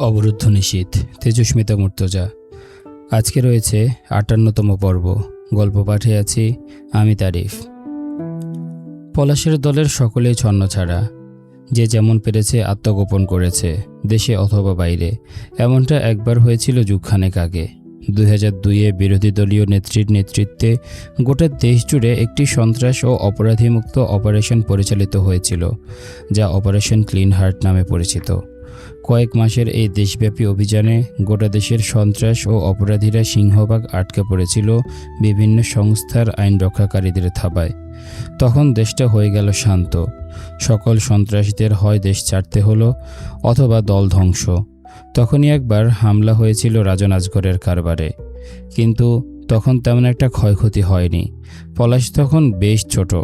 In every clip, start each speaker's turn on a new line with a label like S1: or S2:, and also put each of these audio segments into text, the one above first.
S1: অবরুদ্ধ নিশীত তেজস্মিতা মুর্তজা, আজকে রয়েছে আটান্নতম পর্ব। গল্প পাঠে আছি আমি তারিফ। পলাশের দলের সকলেই ছন্ন ছাড়া, যে যেমন পেরেছে আত্মগোপন করেছে, দেশে অথবা বাইরে। এমনটা একবার হয়েছিল যুগখানেক আগে। দুই হাজার দুইয়ে বিরোধী দলীয় নেত্রীর নেতৃত্বে গোটা দেশ জুড়ে একটি সন্ত্রাস ও অপরাধীমুক্ত অপারেশন পরিচালিত হয়েছিল, যা অপারেশন ক্লিন হার্ট নামে পরিচিত। কয়েক মাসের এই দেশব্যাপী অভিযানে গোটা দেশের সন্ত্রাস ও অপরাধীরা সিংহভাগ আটকে পড়েছিল বিভিন্ন সংস্থার আইন রক্ষাকারীদের থাবায়। তখন দেশটা হয়ে গেল শান্ত। সকল সন্ত্রাসীদের হয় দেশ ছাড়তে হলো অথবা দল ধ্বংস। তখনই একবার হামলা হয়েছিল রাজন আজগরের কারবারে। কিন্তু তখন তেমন একটা ক্ষয়ক্ষতি হয়নি। পলাশ তখন বেশ ছোট।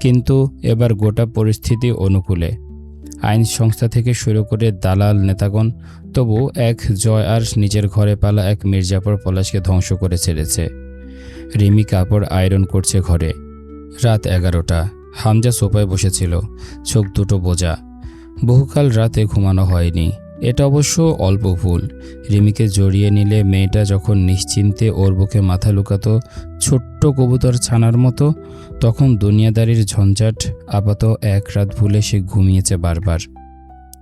S1: কিন্তু এবার গোটা পরিস্থিতি অনুকূলে। আইন সংস্থা থেকে শুরু করে দালাল নেতাগণ, তবু এক জয় আর নিজের ঘরে পালা এক মির্জাপুর পলাশকে ধ্বংস করে ছেড়েছে। রিমি কাপড় আয়রন করছে ঘরে। রাত এগারোটা। হামজা সোফায় বসেছিল। চোখ দুটো বোঝা। বহুকাল রাতে ঘুমানো হয়নি। এটা অবশ্য অল্প ভুল। রিমিকে জড়িয়ে নিলে মেয়েটা যখন নিশ্চিন্তে ওর বুকে মাথা লুকাতো ছোট্ট কবুতর ছানার মতো, তখন দুনিয়াদারির ঝঞ্ঝাট আপাত এক রাত ভুলে সে ঘুমিয়েছে বারবার।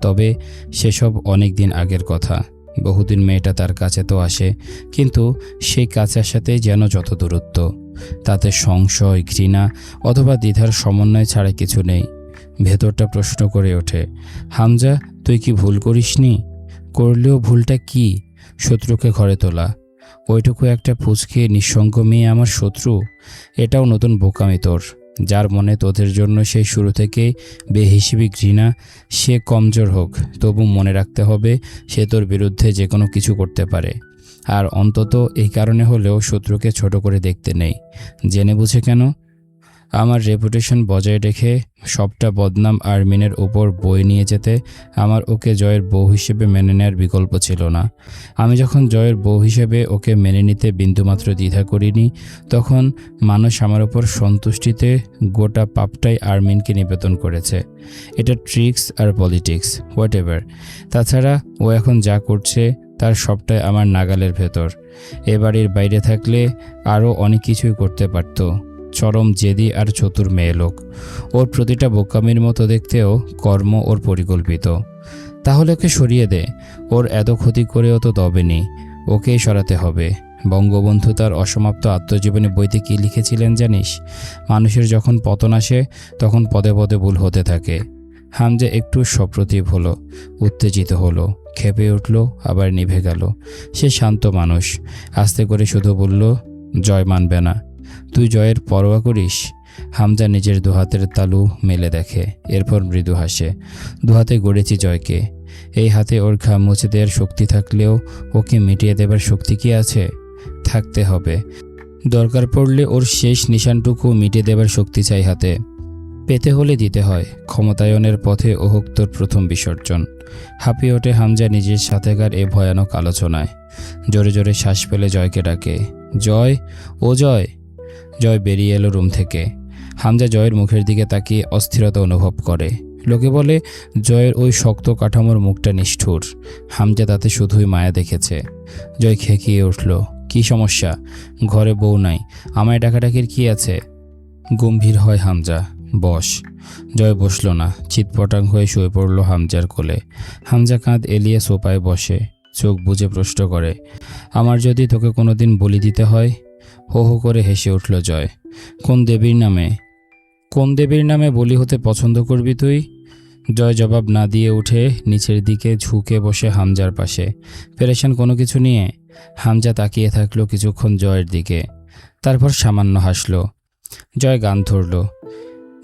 S1: তবে সেসব অনেক দিন আগের কথা। বহুদিন মেয়েটা তার কাছে তো আসে, কিন্তু সেই কাছে আসাতেই যেন যত দূরত্ব। তাতে সংশয়, ঘৃণা অথবা দ্বিধার সমন্বয় ছাড়া কিছু নেই। ভেতরটা প্রশ্ন করে ওঠে, হামজা, তুই কি ভুল করিসনি? করলেও ভুলটা কি? শত্রুকে ঘরে তোলা। ওইটুকু একটা ফুচকে নিঃসঙ্গ মেয়ে আমার শত্রু। এটাও নতুন বোকামি তোর। যার মনে তোদের জন্য সেই শুরু থেকেই বেহিসেবি ঘৃণা, সে কমজোর হোক, তবু মনে রাখতে হবে সে তোর বিরুদ্ধে যে কোনো কিছু করতে পারে। আর অন্তত এই কারণে হলেও শত্রুকে ছোট করে দেখতে নেই। জেনে বুঝে কেন? আমার রেপুটেশন বজায় রেখে সবটা বদনাম আর্মিনের ওপর বই নিয়ে যেতে আমার ওকে জয়ের বউ হিসেবে মেনে নেওয়ার বিকল্প ছিল না। আমি যখন জয়ের বউ হিসেবে ওকে মেনে নিতে বিন্দুমাত্র দ্বিধা করিনি, তখন মানুষ আমার ওপর সন্তুষ্টিতে গোটা পাপটাই আর্মিনকে নিবেদন করেছে। এটা ট্রিক্স আর পলিটিক্স হোয়াট এভার তাছাড়া ও এখন যা করছে, তার সবটাই আমার নাগালের ভেতর। এ বাড়ির বাইরে থাকলে আরও অনেক কিছুই করতে পারতো। চরম জেদি আর চতুর মেয়ে লোক। ওর প্রতিটা বোকামির মতো দেখতেও কর্ম ওর পরিকল্পিত। তাহলে ওকে সরিয়ে দে। ওর এত ক্ষতি করেও তো দবেনি ওকেই সরাতে হবে। বঙ্গবন্ধু তার অসমাপ্ত আত্মজীবনী বইতে কী লিখেছিলেন জানিস? মানুষের যখন পতন আসে, তখন পদে পদে ভুল হতে থাকে। হামজা একটু সপ্রতিভ হলো, উত্তেজিত হলো, খেপে উঠল, আবার নিভে গেল। সে শান্ত মানুষ। আস্তে করে শুধু বলল, জয় মানবে না। তুই জয়ের পরোয়া করিস? হামজা নিজের দুহাতের তালু মেলে দেখে, এরপর মৃদু হাসে। দুহাতে গড়েছি জয়কে। এই হাতে ওর ঘাম মুছে দেওয়ার শক্তি থাকলেও ওকে মিটিয়ে দেবার শক্তি কি আছে? থাকতে হবে। দরকার পড়লে ওর শেষ নিশানটুকু মিটিয়ে দেবার শক্তি চাই হাতে। পেতে হলে দিতে হয়। ক্ষমতায়নের পথে ও তোর প্রথম বিসর্জন। হাঁপিয়ে ওঠে হামজা নিজের সাথেকার এ ভয়ানক আলোচনায়। জোরে জোরে শ্বাস ফেলে জয়কে ডাকে। জয়, ও জয়! জয় বেরিয়ে এলো রুম থেকে। হামজা জয়ের মুখের দিকে তাকিয়ে অস্থিরতা অনুভব করে। লোকে বলে, জয়ের ওই শক্ত কাঠামোর মুখটা নিষ্ঠুর। হামজা তাতে শুধুই মায়া দেখেছে। জয় খেকিয়ে উঠল, কি সমস্যা? ঘরে বউ নাই। আমায় ডাকাডাকির কি আছে? গম্ভীর হয় হামজা, বস। জয় বসল না, চিৎপটাং হয়ে শুয়ে পড়ল হামজার কোলে। হামজা কাঁধ এলিয়ে সোপায় বসে, চোখ বুজে প্রশ্ন করে, আমার যদি তোকে কোনোদিন বলি দিতে হয়? হো হো করে হেসে উঠল জয়। কোন দেবীর নামে? কোন দেবীর নামে বলি হতে পছন্দ করবি তুই? জয় জবাব না দিয়ে উঠে নিচের দিকে ঝুঁকে বসে হামজার পাশে। পেরেশান কোনো কিছু নিয়ে? হামজা তাকিয়ে থাকল কিছুক্ষণ জয়ের দিকে। তারপর সামান্য হাসল। জয় গান ধরল।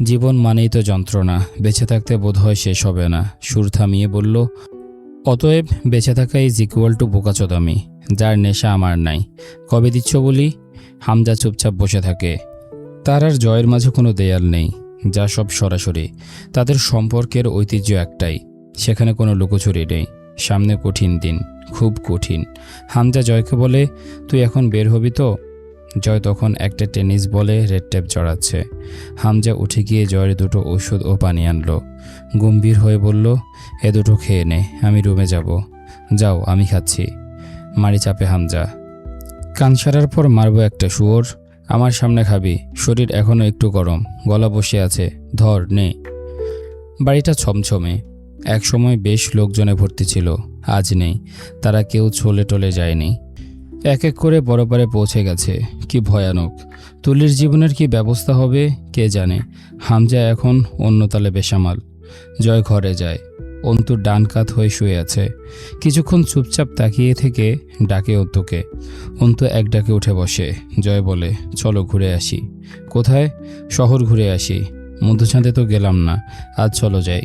S1: জীবন মানেই তো যন্ত্রণা, বেঁচে থাকতে বোধহয় শেষ হবে না। সুর থামিয়ে বলল, অতএব বেঁচে থাকা ইজ ইকুয়াল টু বোকাচোদামি। যার নেশা আমার নাই। কবে দিচ্ছ বলি? হামজা চুপচাপ বসে থাকে। তার আর জয়ের মাঝে কোনো দেয়াল নেই, যা সব সরাসরি। তাদের সম্পর্কের ঐতিহ্য একটাই, সেখানে কোনো লুকোচুরি নেই। সামনে কঠিন দিন, খুব কঠিন। হামজা জয়কে বলে, তুই এখন বের হবি তো? জয় তখন একটা টেনিস বলে রেড টেপ জড়াচ্ছে। হামজা উঠে গিয়ে জয়ের দুটো ওষুধ ও পানি আনলো। গম্ভীর হয়ে বলল, এ দুটো খেয়ে নে, আমি রুমে যাব। যাও, আমি খাচ্ছি। মারি চাপে হামজা। কান সারার পর মারবো একটা শুয়োর। আমার সামনে খাবি, শরীর এখনও একটু গরম, গলা বসে আছে, ধর, নে। বাড়িটা ছমছমে। এক সময় বেশ লোকজনে ভর্তি ছিল, আজ নেই, তারা কেউ ছলে টলে যায়নি। এক এক করে বড়পারে পৌঁছে গেছে, কি ভয়ানক। তুলির জীবনের কি ব্যবস্থা হবে, কে জানে। হামজা এখন অন্য তালে বেসামাল। জয় ঘরে যায়। অন্তুর ডান কাত হয়ে শুয়ে আছে। কিছুক্ষণ চুপচাপ তাকিয়ে থেকে ডাকে অন্তুকে। অন্তু এক ডাকে উঠে বসে। জয় বলে, চলো ঘুরে আসি। কোথায়? শহর ঘুরে আসি। মধুচাঁদে তো গেলাম না। আজ চলো যাই।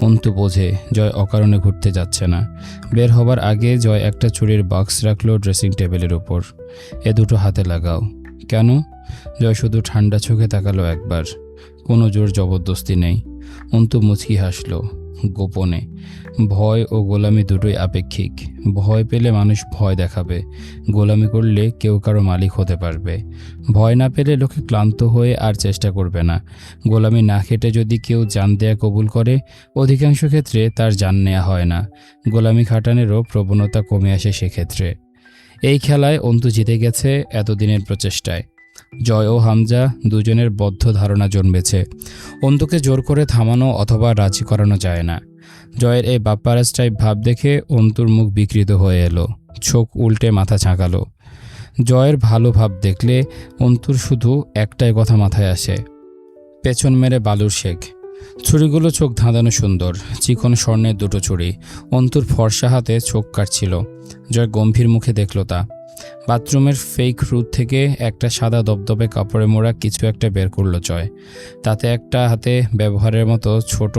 S1: অন্তু বোঝে, জয় অকারণে ঘুরতে যাচ্ছে না। বের হবার আগে জয় একটা চুরির বাক্স রাখল ড্রেসিং টেবিলের উপর। এ দুটো হাতে লাগাও। কেন? জয় শুধু ঠান্ডা চোখে তাকালো একবার। কোনো জোর জবরদস্তি নেই। অন্তু মুচকি হাসলো। গোপনে। ভয় ও গোলামি দুটোই আপেক্ষিক। ভয় পেলে মানুষ ভয় দেখাবে। গোলামি করলে কেউ কারও মালিক হতে পারবে। ভয় না পেলে লোকে ক্লান্ত হয়ে আর চেষ্টা করবে না। গোলামি না খেটে যদি কেউ জান দেয়া কবুল করে, অধিকাংশ ক্ষেত্রে তার জান নেওয়া হয় না। গোলামি খাটানেরও প্রবণতা কমে আসে সেক্ষেত্রে। এই খেলায় অন্তু জিতে গেছে এতদিনের প্রচেষ্টায়। জয় ও হামজা দুজনের বদ্ধ ধারণা জন্মেছে। অন্তুকে জোর করে থামানো অথবা রাজি করানো যায় না। জয়ের এই বাপ্পারাজ টাইপ ভাব দেখে অন্তুর মুখ বিকৃত হয়ে এলো। চোখ উল্টে মাথা ঝাঁকালো। জয়ের ভালো ভাব দেখলে অন্তুর শুধু একটাই কথা মাথায় আসে। পেছন মেরে বালুর শেখ ছুরিগুলো চোখ ধাঁধানো সুন্দর। চিকন স্বর্ণের দুটো ছুরি। অন্তুর ফর্সা হাতে চোখ কাটছিল। জয় গম্ভীর মুখে দেখল তা। বাথরুমের ফেক রুট থেকে একটা সাদা দবদবে কাপড়ে মোড়া কিছু একটা বের করল জয়। তাতে একটা হাতে ব্যবহারের মতো ছোট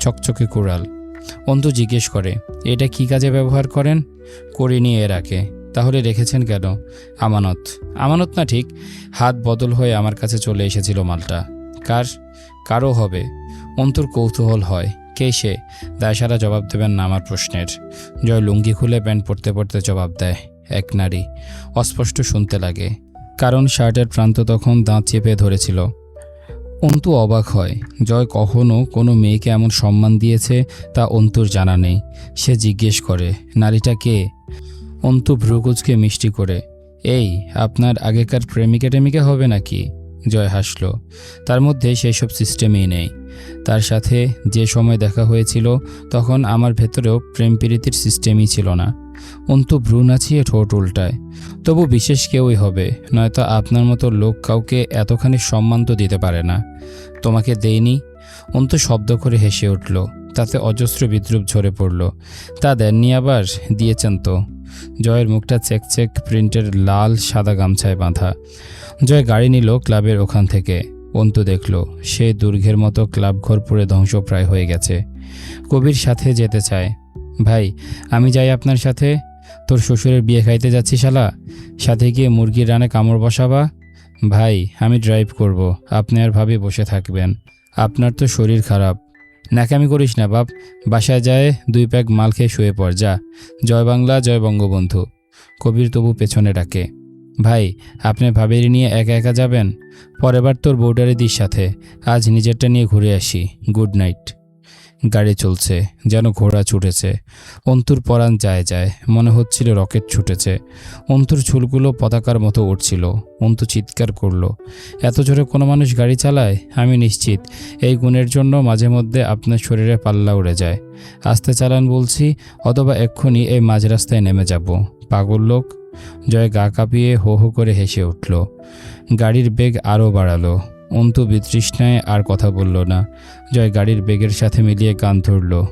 S1: চকচকে কুড়াল। অন্তু জিজ্ঞেস করে, এটা কি কাজে ব্যবহার করেন? করিনি এর আগে। তাহলে রেখেছেন কেন? আমানত। আমানত না ঠিক। হাত বদল হয়ে আমার কাছে চলে এসেছিল মালটা। কার? কারও হবে। অন্তুর কৌতূহল হয়। কে সে? দায়সারা জবাব দেবেন না আমার প্রশ্নের। জয় লুঙ্গি খুলে প্যান্ট পরতে পরতে জবাব দেয়। এক নারী অস্পষ্ট শুনতে লাগে, কারণ শার্টের প্রান্ত তখন দাঁত চেপে ধরেছিল। অন্তু অবাক হয়, জয় কখনো কোনো মেয়েকে এমন সম্মান দিয়েছে তা অন্তুর জানা নেই। সে জিজ্ঞেস করে, নারীটা কে? অন্তু ভ্রুকুচকে মিষ্টি করে, এই, আপনার আগেকার প্রেমিকা টেমিকা হবে নাকি? জয় হাসল, তার মধ্যে সেই সব সিস্টেমই নেই। তার সাথে যে সময় দেখা হয়েছিল, তখন আমার ভেতরেও প্রেম প্রীতির সিস্টেমই ছিল না। অন্তু ভ্রু ঠোঁট উল্টায়। তবু বিশেষ কেউই হবে, নয়তো আপনার মতো লোক কাউকে এতখানি সম্মান তো দিতে পারে না। তোমাকে দেইনি? অন্তু শব্দ করে হেসে উঠল, তাতে অজস্র বিদ্রুপ ঝরে পড়ল। তা দেননি আবার, দিয়েছেন তো। জয়ের মুখটা চেক চেক প্রিন্টের লাল সাদা গামছায় বাঁধা। জয় গাড়ি নিল ক্লাবের ওখান থেকে। অন্তু দেখল সে দুর্ঘের মতো ক্লাব ঘর পুরে ধ্বংসপ্রায় হয়ে গেছে। কবির সাথে যেতে চায়। ভাই, আমি যাই আপনার সাথে। তোর শ্বশুরের বিয়ে খাইতে যাচ্ছি শালা। সাথে গিয়ে মুরগির রানে কামড় বসাবা। ভাই, আমি ড্রাইভ করব। আপনি আর ভাবে বসে থাকবেন। আপনার তো শরীর খারাপ। ন্যাকামি করিস না বাপ। বাসায় যায়, দুই প্যাক মাল খেয়ে শুয়ে পড়, যা। জয় বাংলা, জয় বঙ্গবন্ধু। কবির তবু পেছনে ডাকে। ভাই, আপনি ভাবেরি নিয়ে একা একা যাবেন? পরেরবার তোর বউডারে দিস সাথে। আজ নিজেরটা নিয়ে ঘুরে আসি। Good night. গাড়ি চলছে, যেন ঘোড়া ছুটেছে। অন্তুর পরাণ যায় যায়, মনে হচ্ছিল রকেট ছুটেছে। অন্তুর চুলগুলো পতাকার মতো উঠছিল অন্তু চিৎকার করল, এত জোরে কোনো মানুষ গাড়ি চালায়? আমি নিশ্চিত, এই গুণের জন্য মাঝে মধ্যে আপনার শরীরে পাল্লা উড়ে যায়। আস্তে চালান বলছি, অথবা এক্ষুনি এই মাঝ রাস্তায় নেমে যাব। পাগল লোক জয় গা কাঁপিয়ে হো হো করে হেসে উঠল। গাড়ির বেগ আরও বাড়ালো। অন্তু বিতৃষ্ণায় আর কথা বলল না। জয় গাড়ির বেগের সাথে মিলিয়ে গান ধরল।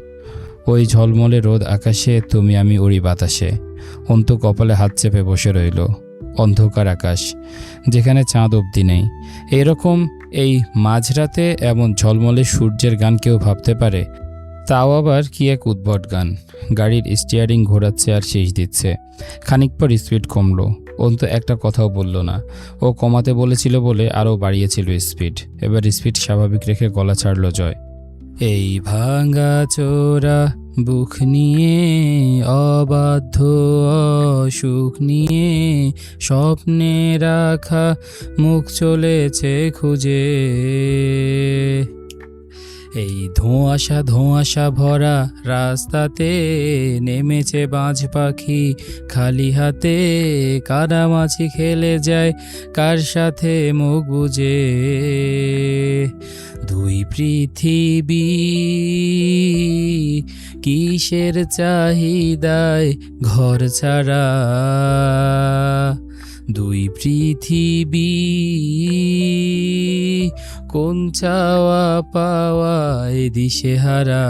S1: ওই ঝলমলে রোদ আকাশে, তুমি আমি উড়ি বাতাসে। অন্ত কপালে হাত চেপে বসে রইল। অন্ধকার আকাশ, যেখানে চাঁদ অবধি নেই। এরকম এই মাঝরাতে এমন ঝলমলে সূর্যের গান কেউ ভাবতে পারে? তাও আবার কি এক উদ্ভট গান? গাড়ির স্টিয়ারিং ঘোরাচ্ছে আর শেষ দিচ্ছে। খানিক পর স্পিড কমলো। অন্তু একটা কথাও বলল না। ও কমাতে বলেছিল বলে আরও বাড়িয়েছিল স্পিড। এবার স্পিড স্বাভাবিক রেখে গলা ছাড়ল জয়। এই ভাঙা চোরা বুক নিয়ে, অবাধ্য অসুখ নিয়ে, স্বপ্নে রাখা মুখ চলেছে খুঁজে। এই ধোঁয়াশা ধোঁয়াশা ভরা রাস্তাতে নেমেছে বাজ পাখি। খালি হাতে কাদামাছি খেলে যায় কার সাথে মুখ বুঝে দুই পৃথিবী কিসের চাহিদায় ঘর ছাড়া? দুই পৃথিবী, কোন চাওয়া পাওয়ায় দিশেহারা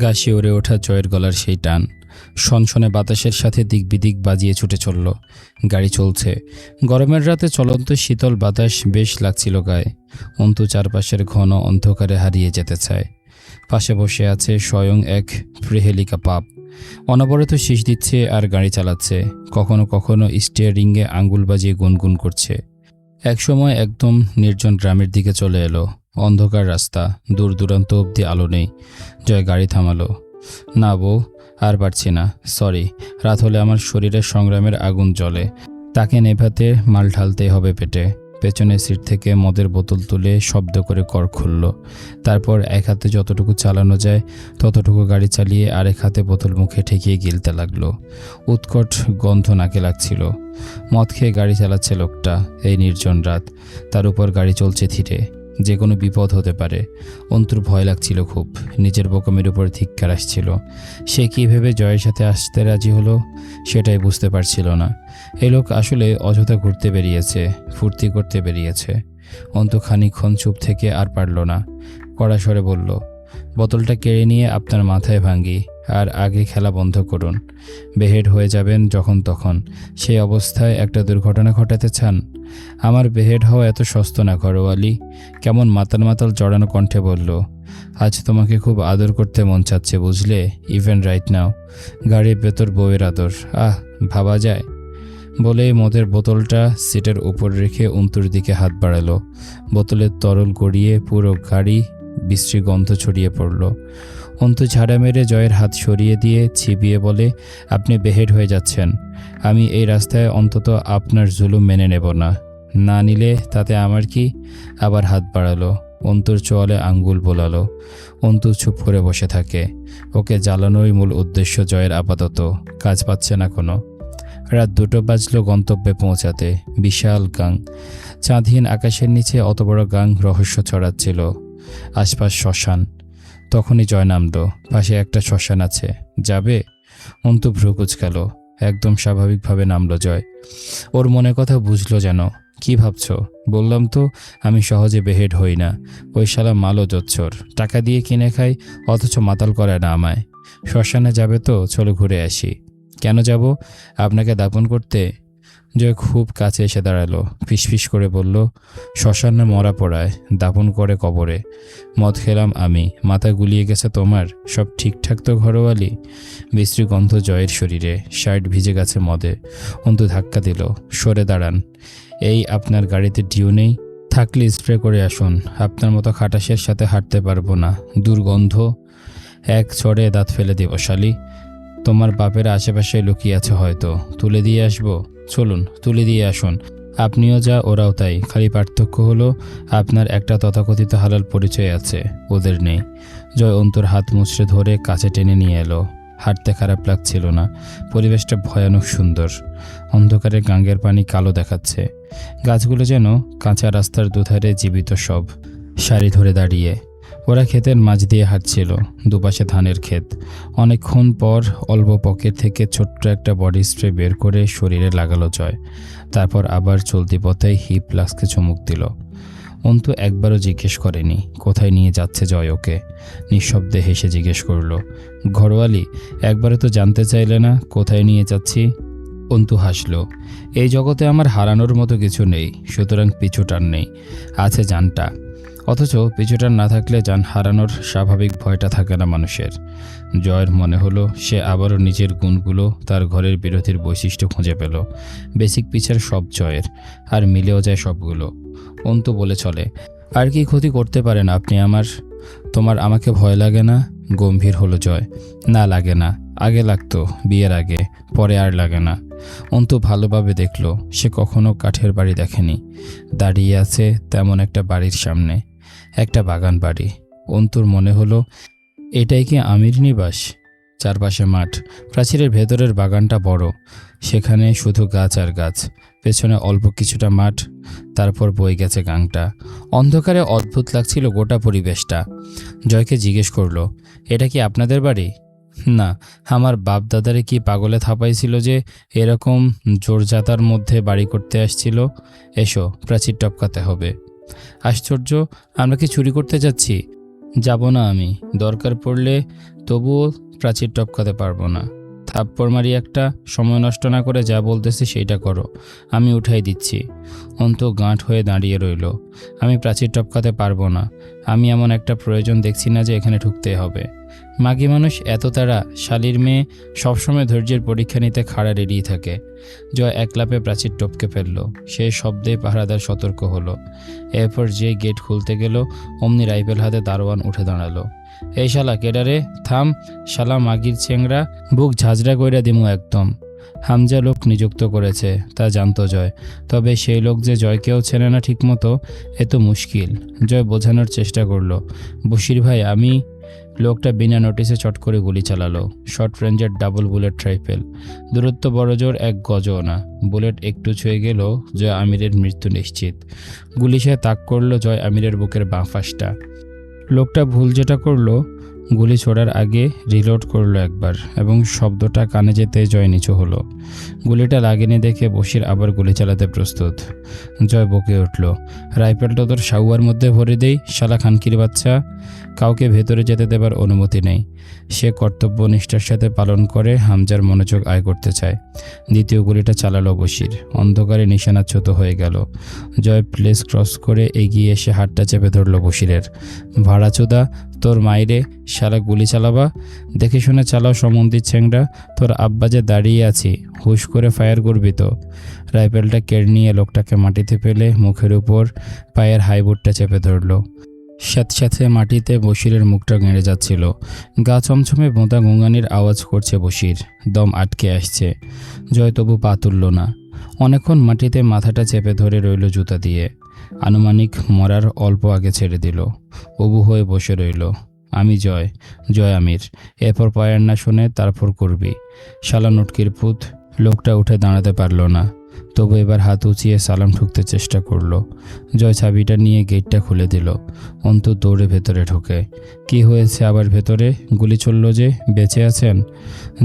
S1: গাছে ওরে ওঠা জয়ের গলার সেই টান সনসনে বাতাসের সাথে দিক বিদিক বাজিয়ে ছুটে চলল। গাড়ি চলছে। গরমের রাতে চলন্ত শীতল বাতাস বেশ লাগছিল গায়ে। অন্তু চারপাশের ঘন অন্ধকারে হারিয়ে যেতে চায়। পাশে বসে আছে স্বয়ং এক প্রেহেলিকা পাপ। অনবরত শীষ দিচ্ছে আর গাড়ি চালাচ্ছে। কখনো কখনো স্টিয়ারিংয়ে আঙ্গুল বাজিয়ে গুনগুন করছে। একসময় একদম নির্জন গ্রামের দিকে চলে এলো। অন্ধকার রাস্তা, দূর দূরান্ত অবধি আলো নেই। জয় গাড়ি থামালো। না বউ, আর পারছি না। সরি, রাত হলে আমার শরীরের সংগ্রামের আগুন জ্বলে। তাকে নেভাতে মাল ঢালতে হবে পেটে। পেছনের সিট থেকে মদের বোতল তুলে শব্দ করে কর খুলল। তারপর এক হাতে যতটুকু চালানো যায়, ততটুকু গাড়ি চালিয়ে আরেক হাতে বোতল মুখে ঠেকিয়ে গিলতে লাগল। উৎকট গন্ধ নাকে লাগছিল। মদ খেয়ে গাড়ি চালাচ্ছে লোকটা, এই নির্জন রাত। তার উপর গাড়ি চলছে ধীরে। যে কোনো বিপদ হতে পারে। অন্তুর ভয় লাগছিল খুব। নিজের বোকামের উপর ধিক্কার আসছিল। সে কী ভেবে জয়ের সাথে আসতে রাজি হলো? সেটাই বুঝতে পারছিল না। এই লোক আসলে অযথা ঘুরতে বেরিয়েছে, ফুর্তি করতে বেরিয়েছে। অন্তু খানিকক্ষণ চুপ থেকে আর পারল না। কড়া স্বরে বলল, বোতলটা কেড়ে নিয়ে আপনার মাথায় ভাঙ্গি। আর আগে খেলা বন্ধ করুন। বেহেড হয়ে যাবেন যখন তখন। সেই অবস্থায় একটা দুর্ঘটনা ঘটাতে চান? আমার বেহেড হওয়া এত সস্ত না ঘরোয়ালি। কেমন মাতাল মাতাল জড়ানো কণ্ঠে বলল, আজ তোমাকে খুব আদর করতে মন চাচ্ছে, বুঝলে? ইভেন রাইট নাও গাড়ির ভেতর বউয়ের আদর। আহ, ভাবা যায়? বলেই মদের বোতলটা সিটের উপর রেখে অন্তুর দিকে হাত বাড়ালো। বোতলের তরল গড়িয়ে পুরো গাড়ি বিশ্রী গন্ধ ছড়িয়ে পড়ল। অন্তু ঝাড়া মেরে জয়ের হাত সরিয়ে দিয়ে ছিবিয়ে বলে, আপনি বেহেড হয়ে যাচ্ছেন। আমি এই রাস্তায় অন্তত আপনার জুলুম মেনে নেব না। না নিলে তাতে আমার কি? আবার হাত বাড়ালো। অন্তুর চোয়ালে আঙ্গুল বোলালো। অন্তু চুপ করে বসে থাকে। ওকে জ্বালানোই মূল উদ্দেশ্য জয়ের আপাতত। কাজ পাচ্ছে না কোনো। রাত দুটো বাজলো গন্তব্যে পৌঁছাতে। বিশাল গাং। চাঁদহীন আকাশের নিচে অত বড় গাং রহস্য ছড়াচ্ছিল। আশপাশ শ্মশান। তখনই জয় নামলো। পাশে একটা শ্মশান আছে। যাবে? অন্তু ভ্রু কুচকালো। একদম স্বাভাবিকভাবে নামলো জয়। ওর মনে কথা বুঝলো যেন। কি ভাবছ? বললাম তো, আমি সহজে বেহেড হই না। ওই শালা মালো জচ্ছর। টাকা দিয়ে কিনে খাই, অথচ মাতাল করে না আমায়। শ্মশানে যাবে তো, চলো ঘুরে আসি। কেন যাব? আপনাকে দাপন করতে জয় খুব কাছে এসে দাঁড়াল, ফিসফিস করে বলল, শ্মশানে মরা পড়ায় দাপন করে কবরে। মদ খেলাম আমি, মাথা গুলিয়ে গেছে তোমার, সব ঠিকঠাক তো ঘরোয়ালি? বিশ্রী গন্ধ জয়ের শরীরে, শার্ট ভিজে গেছে মদে। অন্তু ধাক্কা দিল, সরে দাঁড়ান, এই আপনার গাড়িতে ডিউ নেই? থাকলে স্প্রে করে আসুন, আপনার মতো খাটাসের সাথে হাঁটতে পারব না, দুর্গন্ধ। এক ছড়ে দাঁত ফেলে দেব, শালি। তোমার বাপের আশেপাশে লুকিয়ে আছে হয়তো। তুলে দিয়ে আসব। চলুন, তুলে দিয়ে আসুন। আপনিও যা, ওরাও তাই। খালি পার্থক্য হলো, আপনার একটা তথাকথিত হালাল পরিচয় আছে, ওদের নেই। জয় অন্তর হাত মুচড়ে ধরে কাছে টেনে নিয়ে এলো। হাঁটতে খারাপ লাগছিল না। পরিবেশটা ভয়ানক সুন্দর। অন্ধকারে গাঙ্গের পানি কালো দেখাচ্ছে। গাছগুলো যেন কাঁচা রাস্তার দুধারে জীবিত সব। সারি ধরে দাঁড়িয়ে। ওরা ক্ষেতের মাঝ দিয়ে হাঁটছিল, দুপাশে ধানের ক্ষেত। অনেকক্ষণ পর অল্প পকেট থেকে ছোট্ট একটা বডি স্প্রে বের করে শরীরে লাগালো জয়। তারপর আবার চলতি পথে হিপ ফ্লাক্সকে চুমুক দিল। অন্তু একবারও জিজ্ঞেস করেনি, কোথায় নিয়ে যাচ্ছে জয় ওকে? নিঃশব্দে হেসে জিজ্ঞেস করল, ঘরোয়ালি একবারে তো জানতে চাইলে না কোথায় নিয়ে যাচ্ছি? অন্তু হাসল, এই জগতে আমার হারানোর মতো কিছু নেই, সুতরাং পিছুটান নেই, আছে জানটা। অথচ পিছুটান না থাকলে যান হারানোর স্বাভাবিক ভয়টা থাকে না মানুষের। জয়ের মনে হলো, সে আবারও নিজের গুণগুলো তার ঘরের বিরোধীর বৈশিষ্ট্য খুঁজে পেল। বেসিক পিছের সব জয়ের, আর মিলেও যায় সবগুলো। অন্তু বলে চলে, আর কি ক্ষতি করতে পারেন আপনি আমার? তোমার আমাকে ভয় লাগে না? গম্ভীর হলো জয়, না, লাগে না। আগে লাগতো, বিয়ের আগে, পরে আর লাগে না। অন্তু ভালোভাবে দেখল, সে কখনো কাঠের বাড়ি দেখেনি। দাঁড়িয়ে আছে তেমন একটা বাড়ির সামনে। একটা বাগান বাড়ি। অন্তুর মনে হলো, এটাই কি আমির নিবাস? চারপাশে মাঠ, প্রাচীরের ভেতরের বাগানটা বড়, সেখানে শুধু গাছ আর গাছ, পেছনে অল্প কিছুটা মাঠ, তারপর বই গেছে গাংটা। অন্ধকারে অদ্ভুত লাগছিল গোটা পরিবেশটা। জয়কে জিজ্ঞেস করল, এটা কি আপনাদের বাড়ি? না, আমার বাপ দাদারে কি পাগলে থাপাইছিল যে এরকম জোরজাতার মধ্যে বাড়ি করতে আসছিল? এসো, প্রাচীর টপকাতে হবে। আশ্চর্য, আমরা কি চুরি করতে যাচ্ছি? যাব না আমি, দরকার পড়লে তবুও প্রাচীর টপকাতে পারব না। থাপ্পড় মারি একটা, সময় নষ্ট না করে যা বলতেছে সেইটা করো, আমি উঠাই দিচ্ছি। অন্ত গাঁট হয়ে দাঁড়িয়ে রইল, আমি প্রাচীর টপকাতে পারব না, আমি এমন একটা প্রয়োজন দেখছি না যে এখানে ঢুকতে হবে। মাগি মানুষ এত তারা শালির মেয়ে সবসময় ধৈর্যের পরীক্ষা নিতে খাড়া রেডি থাকে। জয় একলাপে প্রাচীর টপকে ফেলল। সে শব্দে পাহারাদার সতর্ক হলো। এরপর যে গেট খুলতে গেল, অমনি রাইফেল হাতে দারোয়ান উঠে দাঁড়াল। এই শালা কেডারে? থাম, শালা মাগির চেংরা বুক ঝাঁঝরা কইরা দিমু একদম। হামজা লোক নিযুক্ত করেছে, তা জানতো জয়। তবে সেই লোক যে জয়কেও চেনে না ঠিকমতো, এ তো মুশকিল। জয় বোঝানোর চেষ্টা করল, বশির ভাই, আমি লোকটা বিনা নোটিসে চট করে গুলি চালালো। শর্ট রেঞ্জের ডাবল বুলেট রাইফেল দূরত্ব বড় জোর এক গজও না। বুলেট একটু ছুঁয়ে গেল জয় আমিরের মৃত্যু নিশ্চিত। গুলি সে তাক করল জয় আমিরের বুকের বাঁ ফাঁসটা। লোকটা ভুল যেটা করল গুলি ছোড়ার আগে রিলোড করল একবার এবং শব্দটা কানে যেতে জয় নিচু হলো। গুলিটা লাগেনি দেখে বসির আবার গুলি চালাতে প্রস্তুত। জয় বকে উঠল রাইফেলটা তোর সাউয়ার মধ্যে ভরে দেই, শালা খানকির বাচ্চা। কাউকে ভেতরে যেতে দেবার অনুমতি নেই। সে কর্তব্য নিষ্ঠার সাথে পালন করে হামজার মনোযোগ আয় করতে চায়। দ্বিতীয় গুলিটা চালালো বসির অন্ধকারে নিশানাচ্যুত হয়ে গেল। জয় প্লেস ক্রস করে এগিয়ে এসে হাতটা চেপে ধরলো বসিরের ভাড়াচোদা তোর মাইরে সারা গুলি চালাবা? দেখে শুনে চালাও সমন্দির ছেংরা তোর আব্বা যে দাঁড়িয়ে আছি, হুশ করে ফায়ার করবি তো। রাইফেলটা কেড়ে নিয়ে লোকটাকে মাটিতে ফেলে মুখের উপর পায়ের হাইবুটটা চেপে ধরলো। স্যাঁতস্যাঁতে মাটিতে বসিরের মুখটা গেঁড়ে যাচ্ছিল। গা ছমছমে বোঁতা গুঙানির আওয়াজ করছে বসির দম আটকে আসছে। জয় তবু পা তুলল না। অনেকক্ষণ মাটিতে মাথাটা চেপে ধরে রইল জুতা দিয়ে। আনুমানিক মরার অল্প আগে ছেড়ে দিল। অবু হয়ে বসে রইল। আমি জয় জয় আমির, এরপর পায়ের না শুনে তারপর করবি। শালা নটকির পুত, লোকটা উঠে দাঁড়াতে পারল না। তবু এবার হাত উঁচিয়ে সালাম ঠুকতে চেষ্টা করল। জয় চাবিটা নিয়ে গেটটা খুলে দিল। অন্তু দৌড়ে ভেতরে ঢোকে। কি হয়েছে আবার ভেতরে? গুলি চলল যে, বেঁচে আছেন?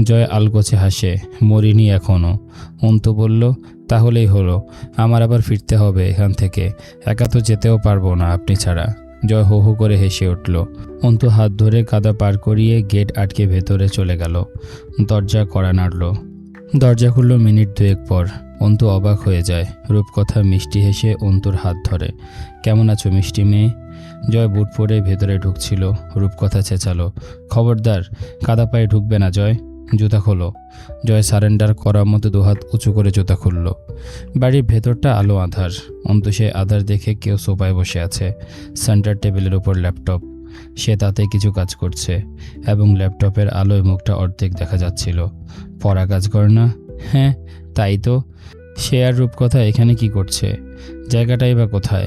S1: জয় আলগোছে হাসে, মরিনি এখনও অন্তু বলল তাহলেই হলো, আমার আবার ফিরতে হবে এখান থেকে। একা তো যেতেও পারব না আপনি ছাড়া। জয় হো হো করে হেসে উঠল। অন্তু হাত ধরে কাদা পার করিয়ে গেট আটকে ভেতরে চলে গেল। দরজা কড়া নাড়ল। দরজা খুলল মিনিট দুয়েক পর। অন্তু অবাক হয়ে যায়। রূপকথা মিষ্টি হেসে অন্তুর হাত ধরে। কেমন আছো মিষ্টি মেয়ে? জয় বুট পরে ভেতরে ঢুকছিল। রূপকথা চেঁচালো। খবরদার, কাদা পায়ে ঢুকবে না জয়। জুতা খোলো। জয় সারেন্ডার করার মতো দুহাত উঁচু করে জুতা খুলল। বাড়ির ভেতরটা আলো আধার। অন্তু সে আধার দেখে কেউ সোফায় বসে আছে, সেন্টার টেবিলের উপর ল্যাপটপ। সে তাতে কিছু কাজ করছে এবং ল্যাপটপের আলোয় মুখটা অর্ধেক দেখা যাচ্ছিল। পড়া কাজ করে না? হ্যাঁ তাই তো। সে আর রূপকথা এখানে কি করছে? জায়গাটাই বা কোথায়?